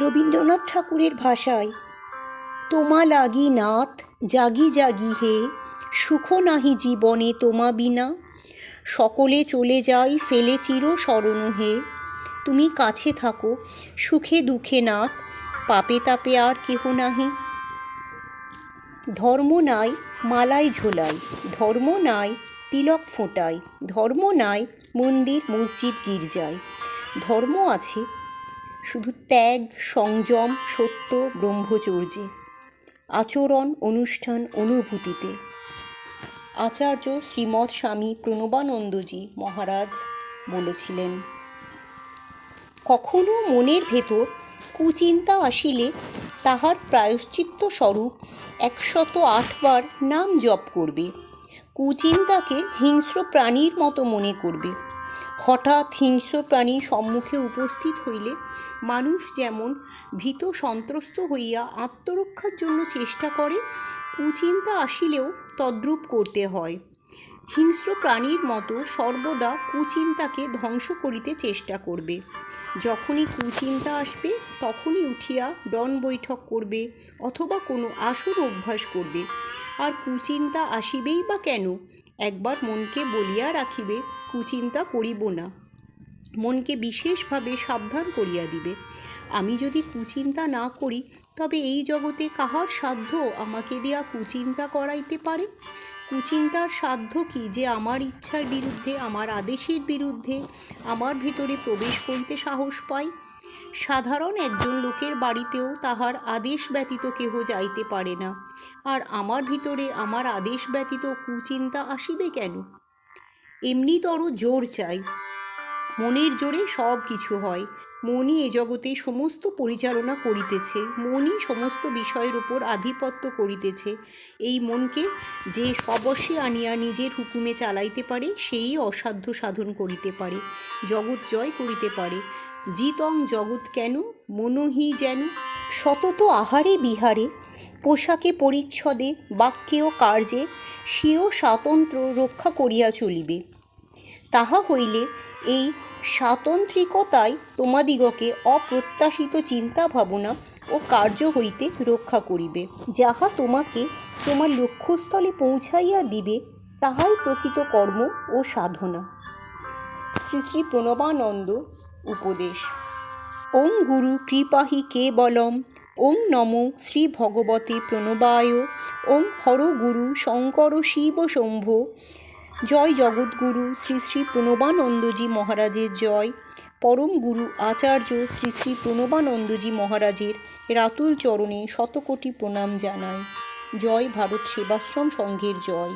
রবীন্দ্রনাথ ঠাকুরের ভাষায়, তোমা লাগি নাথ, জাগি জাগি হে, সুখ নাহি জীবনে তোমা বিনা, সকলে চলে যাই ফেলে চির স্মরণ হে, তুমি কাছে থাকো, সুখে দুঃখে নাথ, পাপে তাপে আর কেহ নাহি। ধর্ম নাই, মালাই ঝোলাই, ধর্ম নাই, তিলক ফোঁটাই, ধর্ম নাই, মন্দির মসজিদ গির্জায়, ধর্ম আছে শুধু ত্যাগ, সংযম, সত্য, ব্রহ্মচর্যে। আচরণ, অনুষ্ঠান, অনুভূতিতে। আচার্য শ্রীমৎ স্বামী প্রণবানন্দজি মহারাজ বলেছিলেন, কখনো মনের ভেতর কুচিন্তা আসিলে তাহার প্রায়শ্চিত্ত স্বরূপ একশত আটবার নাম জপ করবে। কুচিন্তাকে হিংস্র প্রাণীর মতো মনে করবে। হঠাৎ হিংস্র প্রাণী সম্মুখে উপস্থিত হইলে মানুষ যেমন ভীত সন্ত্রস্ত হইয়া আত্মরক্ষার জন্য চেষ্টা করে, কুচিন্তা আসিলেও তদ্রূপ করতে হয়। হিংস্র প্রাণীর মতো সর্বদা কুচিন্তাকে ধ্বংস করিতে চেষ্টা করবে। যখনই কুচিন্তা আসবে, তখনই উঠিয়া ডন বৈঠক করবে অথবা কোনো আসর অভ্যাস করবে। আর কুচিন্তা আসিবেই বা কেন, একবার মনকে বলিয়া রাখিবে কুচিন্তা করিব না। মনকে বিশেষভাবে সাবধান করিয়া দিবে। আমি যদি কুচিন্তা না করি, তবে এই জগতে কাহার সাধ্য আমাকে দেয়া কুচিন্তা করাইতে পারে? কুচিন্তার সাধ্য কি যে আমার ইচ্ছার বিরুদ্ধে, আমার আদেশের বিরুদ্ধে আমার ভিতরে প্রবেশ করিতে সাহস পাই সাধারণ একজন লোকের বাড়িতেও তাহার আদেশ ব্যতীত কেহ যাইতে পারে না। আর আমার ভিতরে আমার আদেশ ব্যতীত কুচিন্তা আসিবে কেন? এমনিতর জোর চাই। মনের জোরে সব কিছু হয়। মনই এ জগতে সমস্ত পরিচালনা করিতেছে। মনই সমস্ত বিষয়ের উপর আধিপত্য করিতেছে। এই মনকে যে সবস্যে আনিয়া নিজের হুকুমে চালাইতে পারে, সেই অসাধ্য সাধন করিতে পারে। জগৎ জয় করিতে পারে। জিতং জগৎ কেন? মনহি যেন সতত আহারে বিহারে। পোশাকে পরিচ্ছদে, বাক্যে ও কার্যে স্বীয় স্বাতন্ত্র্য রক্ষা করিয়া চলিবে। তাহা হইলে এই স্বাতন্ত্রিকতাই তোমাদিগকে অপ্রত্যাশিত চিন্তা ভাবনা ও কার্য হইতে রক্ষা করিবে। যাহা তোমাকে তোমার লক্ষ্যস্থলে পৌঁছাইয়া দিবে, তাহাই প্রকৃত কর্ম ও সাধনা। শ্রী শ্রী প্রণবানন্দ উপদেশ। ওম গুরু কৃপাহি কেবলম। ওং নম শ্রী ভগবতে প্রণবায় ওং হর গুরু শঙ্কর শিব শম্ভ। জয় জগৎগুরু শ্রী শ্রী প্রণবানন্দজি মহারাজের জয়। পরম গুরু আচার্য শ্রী শ্রী প্রণবানন্দজি মহারাজের রাতুল চরণে শতকোটি প্রণাম জানায় জয় ভারত সেবাশ্রম সংঘের জয়।